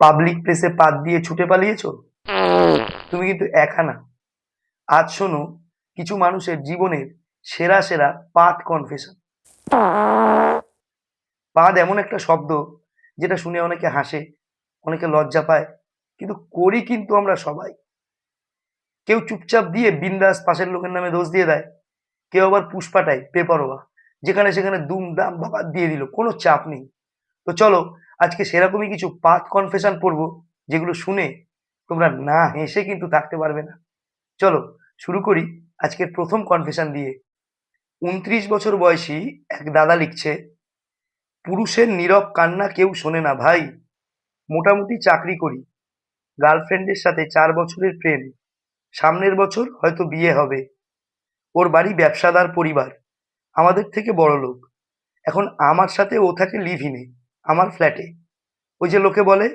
Public প্লেসে পাত দিয়ে ছুটে পালিয়েছো? তুমি কিন্তু একা না। আজ শোনো, কিছু মানুষের জীবনের সেরা সেরা পাত কনফেশন পাদ এমন একটা শব্দ যেটা শুনে অনেকে হাসে, অনেকে লজ্জা পায়, কিন্তু করি কিন্তু আমরা সবাই। কেউ চুপচাপ দিয়ে বিন্দাস পাশের লোকের নামে দোষ দিয়ে দেয়, কেউ আবার পুষ্পাটাই পেপারোয়া যেখানে সেখানে দুম দাম বাবা দিয়ে দিল, কোনো চাপ নেই। তো চলো আজকে সেরকমই কিছু পাথ কনফেশন পড়ব, যেগুলো শুনে তোমরা না হেসে কিন্তু থাকতে পারবে না। চলো, শুরু করি আজকের প্রথম কনফেশন দিয়ে। উনত্রিশ বছর বয়সী এক দাদা লিখছে, পুরুষের নীরব কান্না কেউ শোনে না ভাই। মোটামুটি চাকরি করি। গার্লফ্রেন্ডের সাথে চার বছরের প্রেম। সামনের বছর হয়তো বিয়ে হবে। ওর বাড়ি ব্যবসাদার পরিবার। আমাদের থেকে বড় লোক এখন আমার সাথে ও থাকে লিভিনে আমার ফ্ল্যাটে। ওই যে লোকে বলে,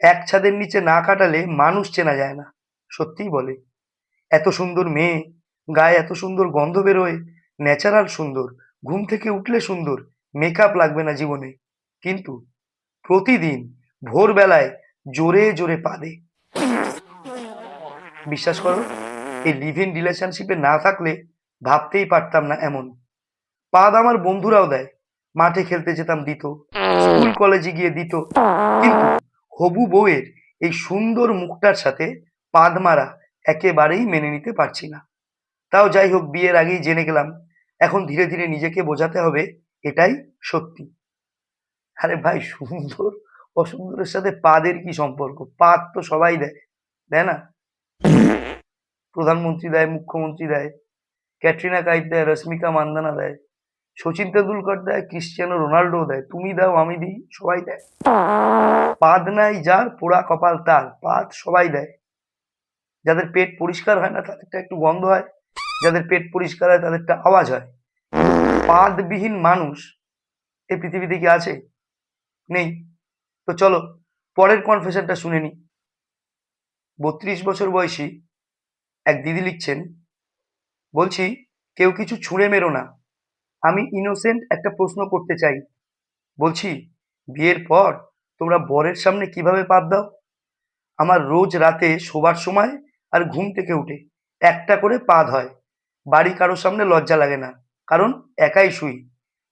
এক ছাদের নিচে না কাটালে মানুষ চেনা যায় না। সত্যিই বলে, এত সুন্দর মেয়ে, গায়ে এত সুন্দর গন্ধ বেরোয় ন্যাচারাল সুন্দর, ঘুম থেকে উঠলে সুন্দর মেকআপ লাগবে না জীবনে। কিন্তু প্রতিদিন ভোরবেলায় জোরে জোরে পা দে। বিশ্বাস করো, এই লিভ ইন রিলেশনশিপে না থাকলে ভাবতেই পারতাম না এমন। পাদ আমার বন্ধুরাও দেয়, মাঠে খেলতে যেতাম দিত। স্কুল কলেজে গিয়ে দিত। কিন্তু হবু বউয়ের এই সুন্দর মুখটার সাথে পাদ মারা একেবারেই মেনে নিতে পারছি না। তাও যাই হোক, বিয়ের আগেই জেনে গেলাম, এখন ধীরে ধীরে নিজেকে বোঝাতে হবে, এটাই সত্যি। আরে ভাই, সুন্দর, অসুন্দরের সাথে পাদের কি সম্পর্ক? পাদ তো সবাই দেয় দেয় না? প্রধানমন্ত্রী দেয়, মুখ্যমন্ত্রী দেয়, ক্যাটরিনা কাইফ দেয়, রশ্মিকা মান্দানা দেয় সচিন তেন্ডুলকর দেয়, ক্রিশ্চিয়ানো রোনাল্ডো দেয়। তুমি দাও, আমি দিই, সবাই দেয়। পাদ নাই যার, পোড়া কপাল তার পাদ সবাই দেয়। যাদের পেট পরিষ্কার হয় না, তাদেরটা একটু গন্ধ হয়। যাদের পেট পরিষ্কার হয়, তাদেরটা আওয়াজ হয়। পাদবিহীন মানুষ এই পৃথিবীতে কি আছে? নেই। তো চলো, পরের কনফেশনটা শুনে নি। বত্রিশ বছর বয়সী এক দিদি লিখছেন, বলছি, কেউ কিছু ছুঁড়ে মেরো না। আমি ইনোসেন্ট একটা প্রশ্ন করতে চাই। বলছি, বিয়ের পর তোমরা বরের সামনে কীভাবে পাত দাও? আমার রোজ রাতে শোবার সময় আর ঘুম থেকে উঠে একটা করে পাদ হয়। বাড়ি কারোর সামনে লজ্জা লাগে না, কারণ একাই শুই।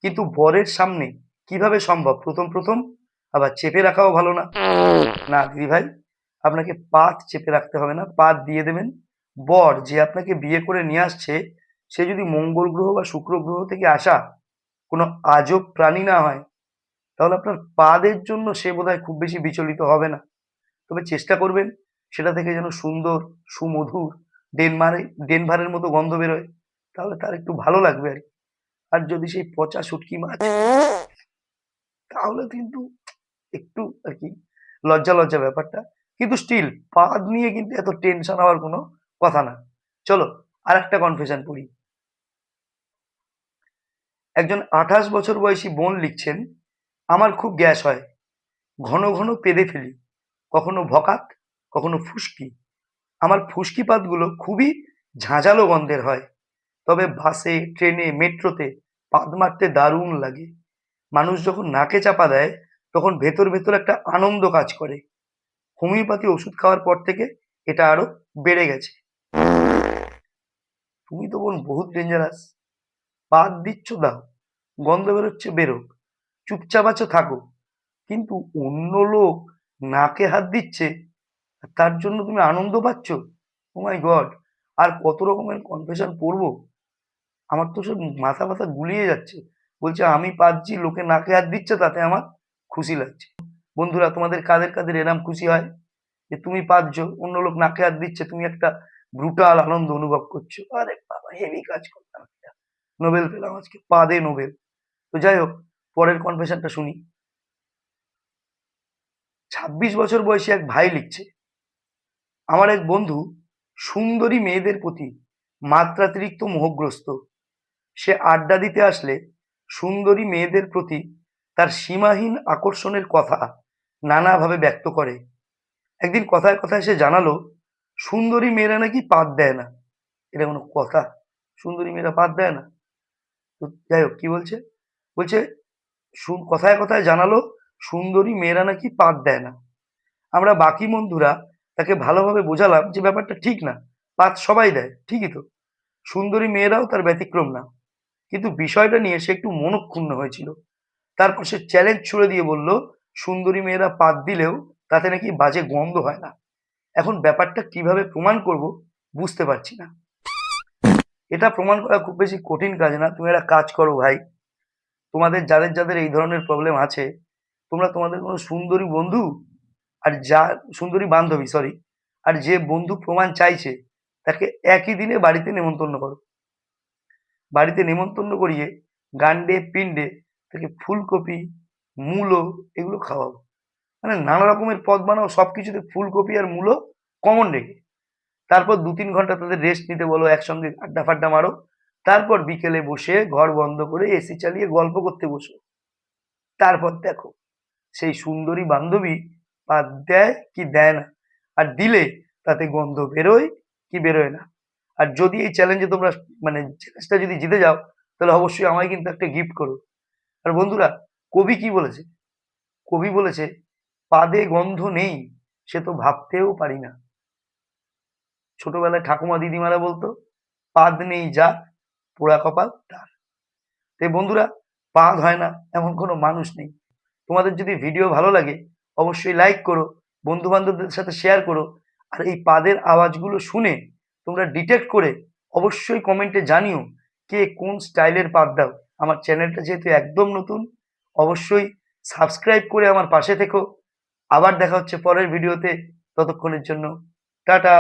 কিন্তু বরের সামনে কীভাবে সম্ভব? প্রথম প্রথম? আবার চেপে রাখাও ভালো না। না, দিদি ভাই, আপনাকে পাত চেপে রাখতে হবে না, পাত দিয়ে দেবেন। বর যে আপনাকে বিয়ে করে নিয়ে আসছে সে যদি মঙ্গল গ্রহ বা শুক্র গ্রহ থেকে আসা কোনো আজব প্রাণী না হয়, তাহলে আপনার পাদের জন্য সে বোধহয় খুব বেশি বিচলিত হবে না। তবে চেষ্টা করবেন সেটা থেকে যেন সুন্দর, সুমধুর, ডেনমারে, ডেনভারের মতো গন্ধ বেরোয়, তাহলে তার একটু ভালো লাগবে আর। আর যদি সেই পচা শুটকি মাছ তাহলে কিন্তু একটু আর কি লজ্জা লজ্জা ব্যাপারটা। কিন্তু স্টিল পাদ নিয়ে কিন্তু এত টেনশন হওয়ার কোনো কথা না। চলো আর একটা কনফেশন পড়ি। একজন আঠাশ বছর বয়সী বোন লিখছেন, আমার খুব গ্যাস হয়, ঘন ঘন পেদে ফেলি, কখনো ভকাত, কখনো ফুসকি। আমার ফুসকি পাতগুলো খুবই ঝাঁঝালো গন্ধের হয়, তবে বাসে, ট্রেনে, মেট্রোতে পাদ মারতে দারুণ লাগে। মানুষ যখন নাকে চাপা দেয়, তখন ভেতর ভেতর একটা আনন্দ কাজ করে। হোমিওপ্যাথি ওষুধ খাওয়ার পর থেকে এটা আরও বেড়ে গেছে। তুমি তো বোন বহুত ডেঞ্জারাস পাত দিচ্ছ দাও, গন্ধ বেরোচ্ছে বেরোক চুপচাপ আছো, থাকো। কিন্তু অন্য লোক নাকে হাত দিচ্ছে তার জন্য তুমি আনন্দ পাচ্ছ? ও মাই গড আর কত রকমের কনফেশন পড়ব? আমার তো সব মাথা মাথা গুলিয়ে যাচ্ছে। বলছে, আমি পাচ্ছি, লোকে নাকে হাত দিচ্ছে, তাতে আমার খুশি লাগছে। বন্ধুরা, তোমাদের কাদের কাদের এরম খুশি হয়? যে তুমি পাচ্ছ, অন্য লোক নাকে হাত দিচ্ছে, তুমি একটা ব্রুটাল আনন্দ অনুভব করছ। আরে বাবা হেভি কাজ একটা নোবেল পেলাম আজকে পাদে নোবেল। তো যাই হোক, পরের কনফেশনটা শুনি। ছাব্বিশ বছর বয়সী এক ভাই লিখছে, আমার এক বন্ধু সুন্দরী মেয়েদের প্রতি মাত্রাতিরিক্ত মোহগ্রস্ত। সে আড্ডা দিতে আসলে সুন্দরী মেয়েদের প্রতি তার সীমাহীন আকর্ষণের কথা নানাভাবে ব্যক্ত করে। একদিন কথায় কথায় সে জানালো, সুন্দরী মেয়েরা নাকি পাত দেয় না। এটা কোনো কথা? সুন্দরী মেয়েরা পাত দেয় না? তো যাই হোক কি বলছে? বলছে কথায় কথায় জানালো, সুন্দরী মেয়েরা নাকি পাত দেয় না। আমরা বাকি বন্ধুরা তাকে ভালোভাবে বোঝালাম যে ব্যাপারটা ঠিক না, পাত সবাই দেয়, ঠিকই তো। সুন্দরী মেয়েরাও তার ব্যতিক্রম না। কিন্তু বিষয়টা নিয়ে সে একটু মনক্ষুণ্ণ হয়েছিল। তারপর সে চ্যালেঞ্জ ছুড়ে দিয়ে বলল, সুন্দরী মেয়েরা পাত দিলেও তাতে নাকি বাজে গন্ধ হয় না। এখন ব্যাপারটা কীভাবে প্রমাণ করব বুঝতে পারছি না। এটা প্রমাণ করা খুব বেশি কঠিন কাজ না। তুমি একটা কাজ করো ভাই। তোমাদের যাদের যাদের এই ধরনের প্রবলেম আছে, তোমরা তোমাদের কোনো সুন্দরী বন্ধু আর যা সুন্দরী বান্ধবী সরি আর যে বন্ধু প্রমাণ চাইছে, তাকে একই দিনে বাড়িতে নেমন্তন্ন করো। বাড়িতে নেমন্তন্ন করিয়ে গান্ডে, পিণ্ডে তাকে ফুলকপি, মূলো এগুলো খাওয়াবো মানে নানা রকমের পদ বানাও সব কিছুতে ফুলকপি আর মূলো কমন রেখে। তারপর দু তিন ঘণ্টা তাদের রেস্ট নিতে বলো, একসঙ্গে আড্ডা ফাড্ডা মারো। তারপর বিকেলে বসে ঘর বন্ধ করে এসি চালিয়ে গল্প করতে বসো। তারপর দেখো, সেই সুন্দরী বান্ধবী পাত দেয় কি দেয় না, আর দিলে তাতে গন্ধ বেরোয় কি বেরোয় না। আর যদি এই চ্যালেঞ্জে তোমরা মানে চ্যালেঞ্জটা যদি জিতে যাও, তাহলে অবশ্যই আমায় কিন্তু একটা গিফট করো। আর বন্ধুরা, কবি কি বলেছে? কবি বলেছে, পাদে গন্ধ নেই, সে তো ভাবতেও পারি না। ছোটবেলায় ঠাকুমা দিদিমারা বলতো, পাদ নেই যা, পোড়া কপাল তার। তো বন্ধুরা, পাদ হয় না, এমন কোনো মানুষ নেই। তোমাদের যদি ভিডিও ভালো লাগে, অবশ্যই লাইক করো বন্ধু বান্ধবদের সাথে শেয়ার করো, আর এই পাদের আওয়াজগুলো শুনে তোমরা ডিটেক্ট করে অবশ্যই কমেন্টে জানিও কে কোন স্টাইলের পাদ দাও। আমার চ্যানেলটা যেহেতু একদম নতুন, অবশ্যই সাবস্ক্রাইব করে আমার পাশে থেকো। আবার দেখা হচ্ছে পরের ভিডিওতে, ততক্ষণের জন্য টাটা।